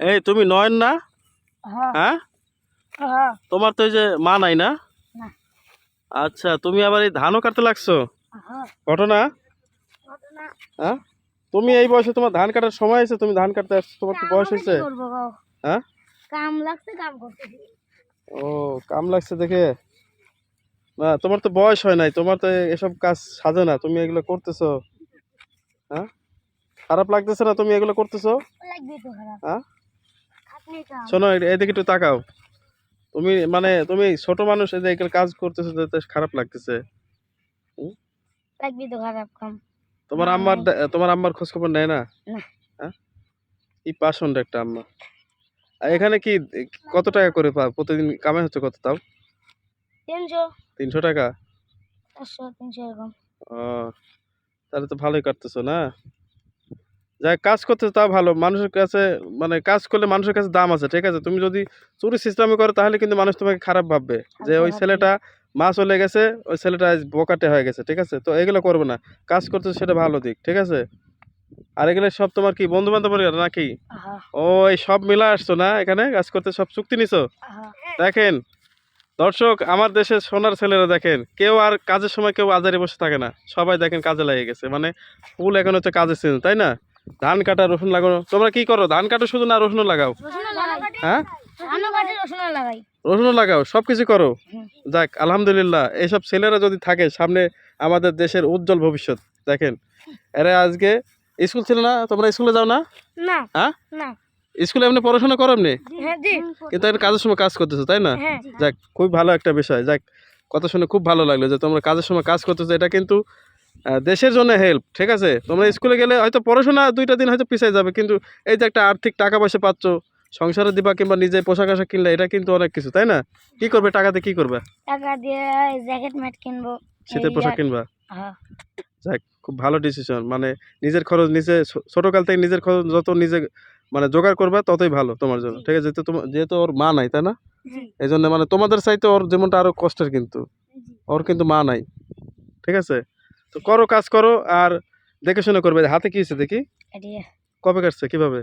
এই তুমি নয়ন না? হ্যাঁ। হ্যাঁ? হ্যাঁ। তোমার তো এই যে মা নাই না? আচ্ছা তুমি আবার এই ধানও কাটতে লাগছো? হ্যাঁ। ঘটনা? ঘটনা। হ্যাঁ? তুমি এই বয়সে তোমার ধান কাটার সময় হয়েছে তুমি ধান কাটতে আসছো তোমার কি বয়স হয়েছে? হ্যাঁ? কাম লাগছে কাম করতেছি। ও কাম লাগছে দেখে? না তোমার তো বয়স হয় নাই তোমার তো এসব কাজ সাজে না তুমি এগুলো করতেছো। হ্যাঁ? খারাপ লাগতেছে না তুমি এগুলো করতেছো? লাগবে তো খারাপ। হ্যাঁ? শোনো এদিকে একটু তাকাও। তুমি মানে তুমি ছোট মানুষ এই যে কাজ করতেছো যাতে খারাপ লাগতেছে। লাগবে তো খারাপ কাম। তোমার আম্মার তোমার আম্মার খোঁজ খবর নেয় না? না। হ্যাঁ? পাষণ্ড একটা আম্মা। আর এখানে কি কত টাকা করে পাও প্রতিদিন কামাই হচ্ছে কত তাও? তিনশো। তিনশো টাকা? চারশো তিনশো এরকম। ও তাহলে তো ভালোই কাটতেছো না? যাই কাজ করতে তা ভালো। মানুষের কাছে মানে কাজ করলে মানুষের কাছে দাম আছে ঠিক আছে? তুমি যদি চুরি সিস্টেমে করো তাহলে কিন্তু মানুষ তোমাকে খারাপ ভাববে যে ওই ছেলেটা মা চলে গেছে ওই ছেলেটা আজ বোকাটে হয়ে গেছে ঠিক আছে? তো এগুলো করবে না। কাজ করতে সেটা ভালো দিক ঠিক আছে? আর এগুলো সব তোমার কি বন্ধু বান্ধবের নাকি? ও এই সব মিলা আসছো না এখানে? কাজ করতে সব চুক্তি নিছো? দেখেন দর্শক আমার দেশের সোনার ছেলেরা দেখেন কেউ আর কাজের সময় কেউ আজারে বসে থাকে না। সবাই দেখেন কাজে লেগে গেছে। মানে ফুল এখন হচ্ছে কাজের সিজন তাই না? ধান কাটা রসুন লাগানো। তোমরা কি করো? ধান কাটো শুধু না রসুন লাগাও? হ্যাঁ? ধানও কাটে রসুন লাগাও সব কিছু করো? যাক আলহামদুলিল্লাহ। এইসব ছেলেরা যদি থাকে সামনে আমাদের দেশের উজ্জ্বল ভবিষ্যৎ। দেখেন এরা আজকে স্কুল ছিল না? তোমরা স্কুলে যাও না? হ্যাঁ? স্কুলে এমনি পড়াশোনা করো এমনি? হ্যাঁ কিন্তু এখন কাজের সময় কাজ করতেছো তাই না? হ্যাঁ যাক খুব ভালো একটা বিষয়। যাক কথা শুনে খুব ভালো লাগল যে তোমরা কাজের সময় কাজ করতেছো। এটা কিন্তু দেশের জন্য হেল্প ঠিক আছে? তোমরা স্কুলে গেলে হয়তো পড়াশোনা দুইটা দিন হয়তো পিছিয়ে যাবে কিন্তু এই যে একটা আর্থিক টাকা পয়সা পাচ্ছ সংসারে দিবা কিংবা নিজে পোশাক আশাক কিনলে এটা কিন্তু অনেক কিছু তাই না? কি করবে টাকাতে কি করবে? টাকা দিয়ে জ্যাকেট ম্যাট কিনবো শীতের পোশাক কিনবা? হ্যাঁ। যাক খুব ভালো ডিসিশন মানে নিজের খরচ নিজে ছোটকাল থেকে নিজের খরচ যত নিজে মানে জোগাড় করবে ততই ভালো তোমার জন্য ঠিক আছে? যেহেতু তোমার যেহেতু ওর মা নাই তাই না? এই জন্য মানে তোমাদের চাইতে ওর যেমনটা আরও কষ্টের কিন্তু ওর কিন্তু মা নাই ঠিক আছে? তো করো কাজ করো আর দেখে শুনে করবে। হাতে কি হয়েছে দেখি? কবে কাটছে কীভাবে?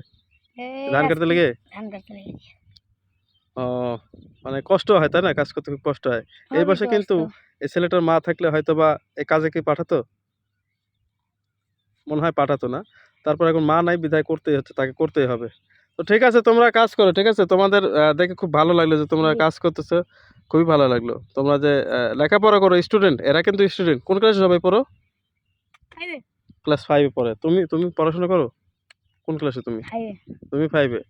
ধান কাটতে লেগে? ও মানে কষ্ট হয় তাই না? কাজ করতে খুব কষ্ট হয়। এই বয়সে কিন্তু এই ছেলেটার মা থাকলে হয়তো বা এই কাজে কি পাঠাতো? মনে হয় পাঠাতো না। তারপর এখন মা নাই বিদায় করতেই হচ্ছে তাকে করতেই হবে। তো ঠিক আছে তোমরা কাজ করো ঠিক আছে? তোমাদের দেখে খুব ভালো লাগল যে তোমরা কাজ করতেছো। খুবই ভালো লাগল। তোমরা যে লেখাপড়া করো স্টুডেন্ট এরা কিন্তু স্টুডেন্ট। কোন ক্লাসে সবাই পড়ো? ক্লাস ফাইভে পড়ে। তুমি তুমি পড়াশোনা করো? কোন ক্লাসে তুমি? তুমি ফাইভে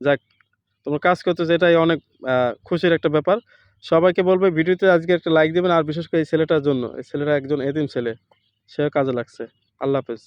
যাক তোমার কাজ করতে এটাই অনেক খুশির একটা ব্যাপার। সবাইকে বলবে ভিডিওতে আজকে একটা লাইক দেবেন আর বিশেষ করে এই ছেলেটার জন্য। এই ছেলেটা একজন এতিম ছেলে। সেও কাজে লাগছে। আল্লাহ হাফেজ।